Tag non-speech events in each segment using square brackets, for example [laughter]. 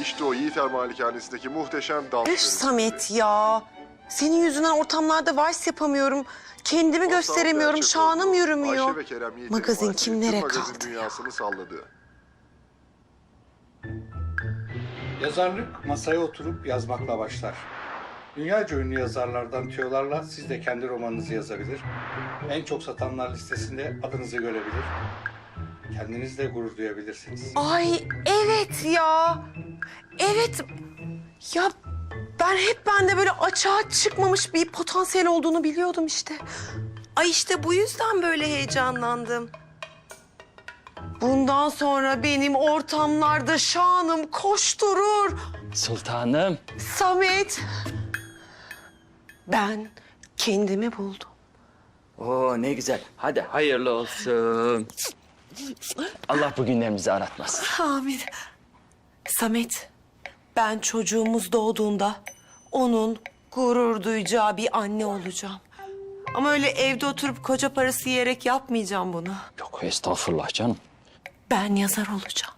İşte o Yiğiter Malikanesi'ndeki muhteşem dans. Üf Samet ya. Senin yüzünden ortamlarda vals yapamıyorum. Kendimi gösteremiyorum. Şanım yürümüyor. Ayşe ve Kerem Yiğiter'in Magazin kimlere tüm magazin kaldı ya? dünyasını salladı. Yazarlık masaya oturup yazmakla başlar. Dünyaca ünlü yazarlardan tüyolarla siz de kendi romanınızı yazabilir. En çok satanlar listesinde adınızı görebilir. Kendinizle gurur duyabilirsiniz. Ay evet ya. Evet. Ya ben hep bende böyle açığa çıkmamış bir potansiyel olduğunu biliyordum işte. Ay işte bu yüzden böyle heyecanlandım. Bundan sonra benim ortamlarda şanım koşturur. Sultanım. Samet. Ben kendimi buldum. Oo ne güzel. Hadi hayırlı olsun. Allah bu günlerimizi aratmasın. Amin. Samet, ben çocuğumuz doğduğunda onun gurur duyacağı bir anne olacağım. Ama öyle evde oturup koca parası yiyerek yapmayacağım bunu. Yok estağfurullah canım. Ben yazar olacağım.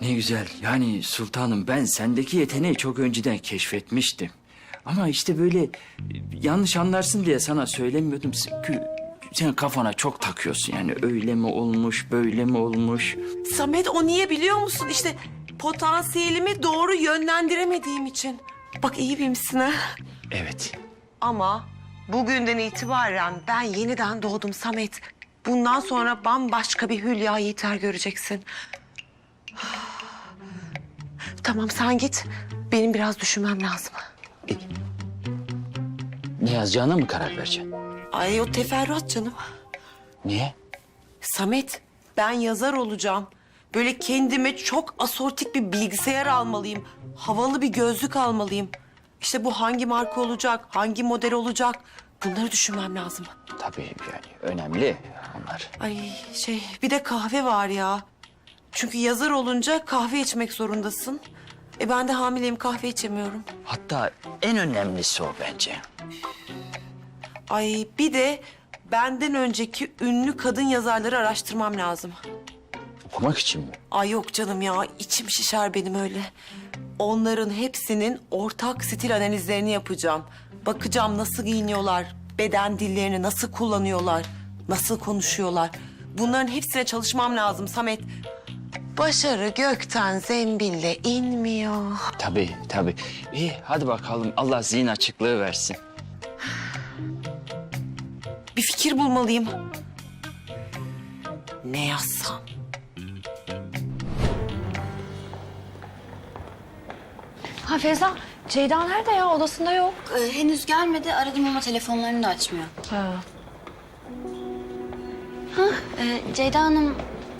Ne güzel. Yani sultanım ben sendeki yeteneği çok önceden keşfetmiştim. Ama işte böyle yanlış anlarsın diye sana söylemiyordum. Çünkü sen kafana çok takıyorsun. Yani öyle mi olmuş, böyle mi olmuş? Samet o niye biliyor musun? İşte potansiyelimi doğru yönlendiremediğim için. Bak iyi bilmişsin ha. Evet. Ama bugünden itibaren ben yeniden doğdum Samet. Bundan sonra bambaşka bir Hülya Yiğiter göreceksin. Tamam sen git. Benim biraz düşünmem lazım. Ne yazacağına mı karar vereceksin? Ay o teferruat canım. Niye? Samet ben yazar olacağım. Böyle kendime çok asortik bir bilgisayar almalıyım. Havalı bir gözlük almalıyım. İşte bu hangi marka olacak, hangi model olacak? Bunları düşünmem lazım. Tabii yani önemli onlar. Ay şey bir de kahve var ya. Çünkü yazar olunca kahve içmek zorundasın. E ben de hamileyim kahve içemiyorum. Hatta en önemlisi o bence. Ay bir de benden önceki ünlü kadın yazarları araştırmam lazım. Okumak için mi? Ay yok canım ya içim şişer benim öyle. Onların hepsinin ortak stil analizlerini yapacağım. Bakacağım nasıl giyiniyorlar, beden dillerini nasıl kullanıyorlar, nasıl konuşuyorlar. Bunların hepsine çalışmam lazım Samet. Başarı gökten zembille inmiyor. Tabii tabii. İyi hadi bakalım Allah zihin açıklığı versin. Bir fikir bulmalıyım. Ne yazsam? Ha Feyza, Ceyda nerede ya? Odasında yok. Ee, henüz gelmedi. Aradım ama telefonlarını da açmıyor. Ha. Ee, Ceyda Hanım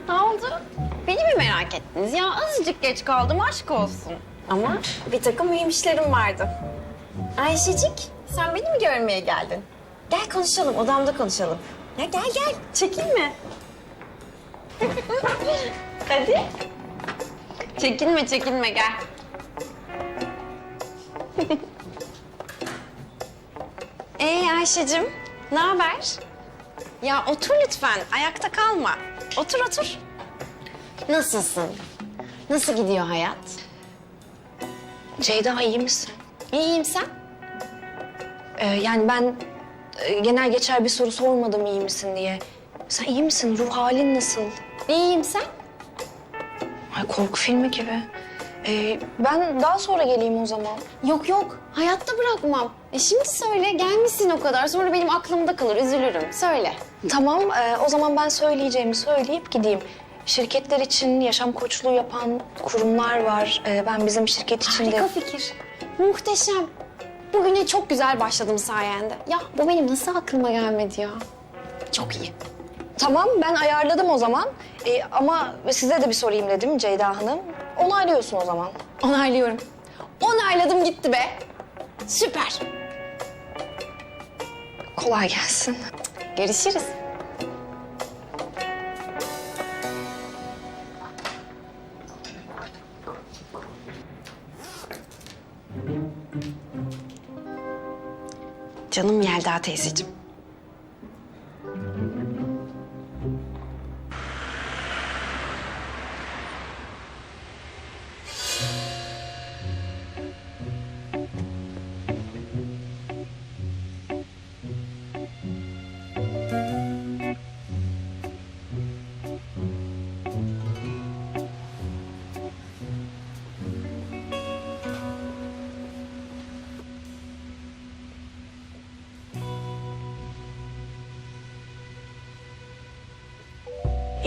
Ne oldu? Beni mi merak ettiniz ya? Azıcık geç kaldım, aşk olsun. Ama bir takım mühim işlerim vardı. Ayşecik, sen beni mi görmeye geldin? Gel konuşalım, odamda konuşalım. Ya gel gel, çekinme. [laughs] Hadi. Çekinme, çekinme, gel. [laughs] Ee Ayşe'cim, ne haber? Ya otur lütfen, ayakta kalma. Otur, otur. Nasılsın? Nasıl gidiyor hayat? Ceyda iyi misin? İyiyim sen? Ee, yani ben genel geçer bir soru sormadım iyi misin diye. Sen iyi misin? Ruh halin nasıl? İyiyim sen? Ay korku filmi gibi. Ee, ben daha sonra geleyim o zaman. Yok yok, hayatta bırakmam. E şimdi söyle, gelmişsin o kadar. Sonra benim aklımda kalır, üzülürüm. Söyle. Tamam e, o zaman ben söyleyeceğimi söyleyip gideyim. Şirketler için yaşam koçluğu yapan kurumlar var. Ee, ben bizim şirket için de... Harika fikir. Muhteşem. Bugüne çok güzel başladım sayende. Ya bu benim nasıl aklıma gelmedi ya? Çok iyi. Tamam ben ayarladım o zaman. Ee, ama size de bir sorayım dedim Ceyda Hanım. Onaylıyorsun o zaman. Onaylıyorum. Onayladım gitti be. Süper. Kolay gelsin. Görüşürüz. Canım Yelda teyzeciğim.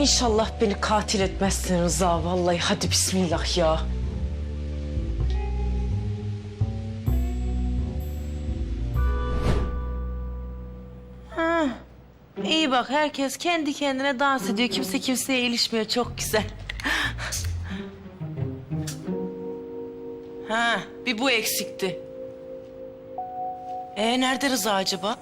İnşallah beni katil etmezsin Rıza vallahi. Hadi bismillah ya. Ha, İyi bak herkes kendi kendine dans ediyor. Kimse kimseye ilişmiyor. Çok güzel. Ha, bir bu eksikti. E nerede Rıza acaba?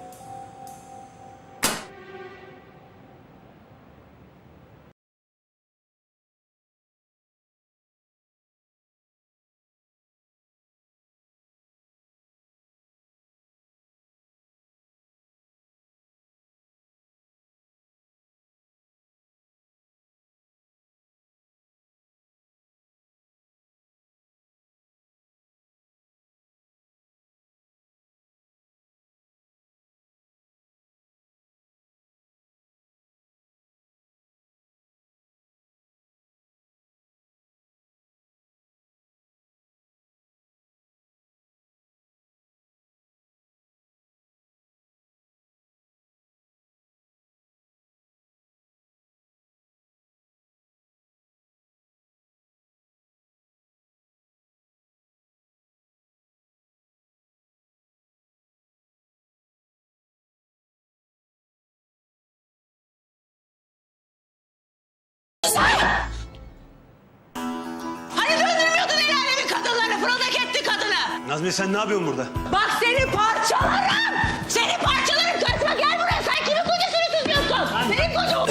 Hani döndürmüyordun el alemin kadınlarını, fırıldak etti kadını. Nazmiye sen ne yapıyorsun burada? Bak seni parçalarım. Seni parçalarım. Kaçma gel buraya. Sen kimin kocasını süzüyorsun? Benim kocam.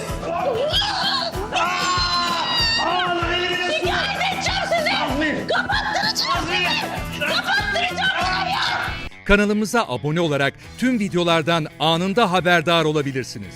Şikayet edeceğim sizi. Kapattıracağım sizi. Kapattıracağım burayı. Kanalımıza abone olarak tüm videolardan anında haberdar olabilirsiniz.